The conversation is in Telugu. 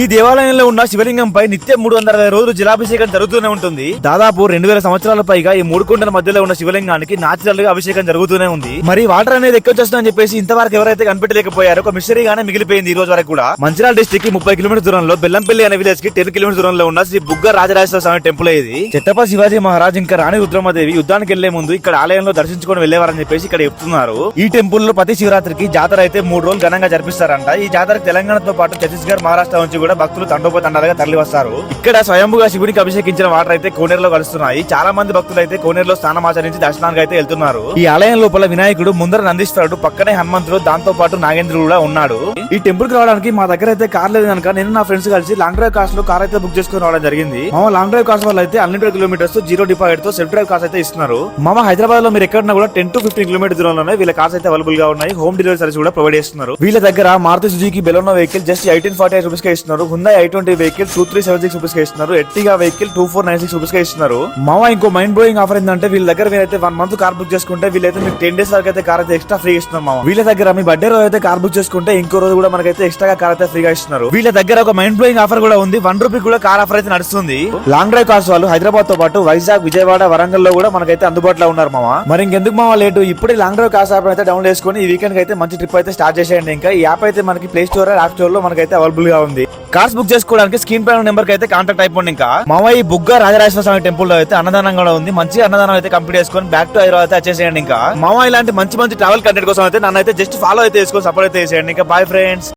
ఈ దేవాలయంలో ఉన్న శివలింగంపై నిత్యం మూడు వందల అరవై రోజులు జలాభిషేకం జరుగుతూనే ఉంటుంది. దాదాపు రెండు వేల సంవత్సరాల పైగా ఈ మూడు కుండల మధ్యలో ఉన్న శివలింగానికి నాచురల్గా అభిషేకం జరుగుతూనే ఉంది. మరి వాటర్ అనేది ఎక్కొచ్చేస్తుందని చెప్పేసి ఇంతవరకు ఎవరైతే కనిపెట్టలేకపోయారో ఒక మిషనరీగానే మిగిలిపోయింది ఈ రోజు వరకు కూడా. మంచిర్యాల డిస్టిక్కి ముప్పై కిలోమీటర్ దూరంలో బెల్లంపల్లి అనే విలేజ్కి టెన్ కిలోమీటర్ దూరంలో ఉన్న శ్రీ బుగ్గ రాజరాజేశ్వర స్వామి టెంపుల్ ఇది. చెత్తప్ప శివాజీ మహారాజ్ ఇంకా రాణి రుద్రమదేవి యుద్ధానికి వెళ్ళే ముందు ఇక్కడ ఆలయంలో దర్శించుకొని వెళ్ళేవారని చెప్పేసి ఇక్కడ చెప్తున్నారు. ఈ టెంపుల్లో ప్రతి శివరాత్రికి జాతర అయితే మూడు రోజులు ఘనంగా జరిపిస్తారంట. ఈ జాతర తెలంగాణతో పాటు ఛత్తీస్గఢ్ మహారాష్ట్ర నుంచి కూడా భక్తులు తండోపతండాలుగా తరలి వస్తారు. ఇక్కడ స్వయంభుగా శివునికి అభిషేకించిన వాటర్ అయితే కోనేరులో కలుస్తున్నాయి. చాలా మంది భక్తులు అయితే కోనేరులో స్నానం ఆచరించి దర్శనానికి అయితే వెళ్తున్నారు. ఈ ఆలయం లోపల వినాయకుడు ముందర నందీశ్వరుడు పక్కనే హనుమంతుడు దాంతో పాటు నాగేంద్రుడు కూడా ఉన్నాడు. ఈ టెంపుల్కి రావడానికి మా దగ్గర అయితే కార్ లేదు కనుక నేను నా ఫ్రెండ్స్ కలిసి లాంగ్ డ్రైవ్ కార్స్లో కార్ అయితే బుక్ చేసుకుని రావడం జరిగింది. మా లాంగ్ డ్రైవ్ కార్స్ వల్ల అయితే అన్లిమిటెడ్ కిలోమీటర్స్ జీరో డిపాజిట్తో సెల్ఫ్ డ్రైవ్ కార్స్ అయితే ఇస్తున్నారు. మామ హైదరాబాద్లో మీరు ఎక్కడన్నా కూడా టెన్ టు ఫిఫ్టీన్ కిలోమీటర్ దూరంలోనే వీళ్ళ కార్స్ అయితే అవైలబుల్గా ఉన్నాయి. హోమ్ డెలివరీ సర్వీస్ కూడా ప్రొవైడ్ చేస్తున్నారు. వీళ్ళ దగ్గర Maruti Suzuki Baleno vehicle just eighteen forty eight రూపీస్కి ఇస్తున్నారు. Hyundai I twenty vehicle two three seven six రూపీస్కి ఇస్తున్నారు. Ertiga vehicle two four nine six రూపీస్కి ఇస్తున్నారు. మామ ఇంకో మైండ్ బ్లోయింగ్ ఆఫర్ ఏంటంటే వీళ్ళ దగ్గర మీరైతే వన్ మంత్ కార్ బుక్ చేసుకుంటే వీళ్ళైతే మీకు టెన్ డేస్ వరకు అయితే కార్ అయితే ఎక్స్ట్రా ఫ్రీ ఇస్తున్నారు మామ వీళ్ళ దగ్గర మీ బర్త్డే రోజు అయితే కార్ బుక్ చేసుకుంటే ఇంకో రోజు కూడా మనకైతే ఎక్స్ట్రా కార్ అయితే ఫ్రీగా ఇస్తున్నారు. వీళ్ళ దగ్గర ఒక మైండ్ బ్లోయింగ్ ఆఫర్ కూడా ఉంది. వన్ రూపీ కూడా కార్ ఆఫర్ అయితే నడుస్తుంది. లాంగ్ డ్రైవ్ కార్స్ వాళ్ళు హైదరాబాద్తో పాటు వైజాగ్ విజయవాడ వరంగల్లో కూడా మనకైతే అందుబాటులో ఉన్నారు మామ మరి ఇంకెందుకు మామ లేటు ఇప్పుడే లాంగ్ డ్రైవ్ కార్స్ యాప్ అయితే డౌన్లోడ్ చేసుకుని ఈ వీకెండ్ అయితే మంచి ట్రిప్ అయితే స్టార్ట్ చేసేయండి. ఇంకా ఈ యాప్ అయితే మనకి ప్లే స్టోర్ యాప్ స్టోర్లో మనకైతే అవైలబుల్గా ఉంది. కార్స్ బుక్ చేసుకోవడానికి స్క్రీన్ పైన నెంబర్కి అయితే కాంటాక్ట్ అయిపోండి ఇంకా. మామ ఈ బుగ్గ రాజరాజేశ్వర స్వామి టెంపుల్లో అయితే అన్నదానం కూడా ఉంది. మంచి అన్నదానం అయితే కంప్లీట్ చేసుకొని బ్యాక్ టు హైదరాబాద్ అయితే వచ్చేసేయండి ఇంకా. మామ ఇలాంటి మంచి మంచి ట్రావెల్ కంటెంట్ కోసం అయితే నన్ను అయితే జస్ట్ ఫాలో అయితే చేసుకొని సపోర్ట్ అయితే చేసేయండి ఇంకా. Bye friends